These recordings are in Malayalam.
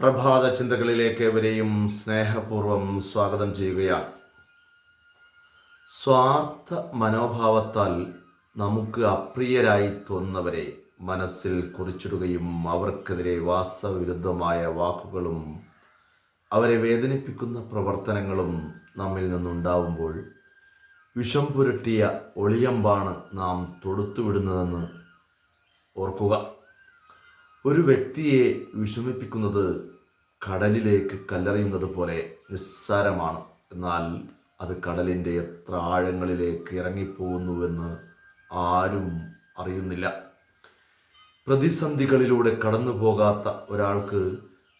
പ്രഭാത ചിന്തകളിലേക്ക് എവരെയും സ്നേഹപൂർവം സ്വാഗതം ചെയ്യുകയാണ്. സ്വാർത്ഥ മനോഭാവത്താൽ നമുക്ക് അപ്രിയരായി തോന്നുന്നവരെ മനസ്സിൽ കുറിച്ചിടുകയും അവർക്കെതിരെ വാസ്തവവിരുദ്ധമായ വാക്കുകളും അവരെ വേദനിപ്പിക്കുന്ന പ്രവർത്തനങ്ങളും നമ്മിൽ നിന്നുണ്ടാവുമ്പോൾ വിഷം പുരട്ടിയ ഒളിയമ്പാണ് നാം തൊടുത്തുവിടുന്നതെന്ന് ഓർക്കുക. ഒരു വ്യക്തിയെ വിഷമിപ്പിക്കുന്നത് കടലിലേക്ക് കല്ലെറിയുന്നത് പോലെ നിസ്സാരമാണ്. എന്നാൽ അത് കടലിന്റെ എത്ര ആഴങ്ങളിലേക്ക് ഇറങ്ങിപ്പോകുന്നുവെന്ന് ആരും അറിയുന്നില്ല. പ്രതിസന്ധികളിലൂടെ കടന്നു പോകാത്ത ഒരാൾക്ക്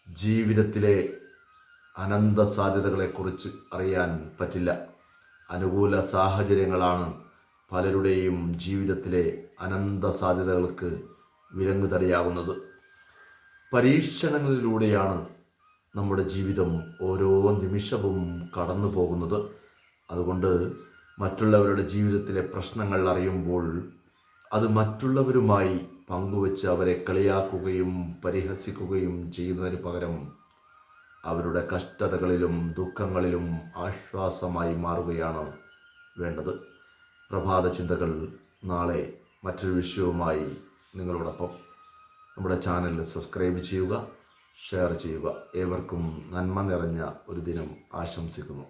ജീവിതത്തിലെ അനന്ത സാധ്യതകളെക്കുറിച്ച് അറിയാൻ പറ്റില്ല. അനുകൂല സാഹചര്യങ്ങളാണ് പലരുടെയും ജീവിതത്തിലെ അനന്ത സാധ്യതകൾക്ക് വിലങ്ങുതടിയാകുന്നത് പരീക്ഷണങ്ങളിലൂടെയാണ് നമ്മുടെ ജീവിതം ഓരോ നിമിഷവും കടന്നു പോകുന്നത്. അതുകൊണ്ട് മറ്റുള്ളവരുടെ ജീവിതത്തിലെ പ്രശ്നങ്ങൾ അറിയുമ്പോൾ അത് മറ്റുള്ളവരുമായി പങ്കുവെച്ച് അവരെ കളിയാക്കുകയും പരിഹസിക്കുകയും ചെയ്യുന്നതിന് പകരം അവരുടെ കഷ്ടതകളിലും ദുഃഖങ്ങളിലും ആശ്വാസമായി മാറുകയാണ് വേണ്ടത്. പ്രഭാത ചിന്തകൾ നാളെ മറ്റൊരു വിഷയവുമായി നിങ്ങളോടൊപ്പം നമ്മുടെ ചാനൽ സബ്സ്ക്രൈബ് ചെയ്യുക ഷെയർ ചെയ്യുക. ഏവർക്കും നന്മ നിറഞ്ഞ ഒരു ദിനം ആശംസിക്കുന്നു.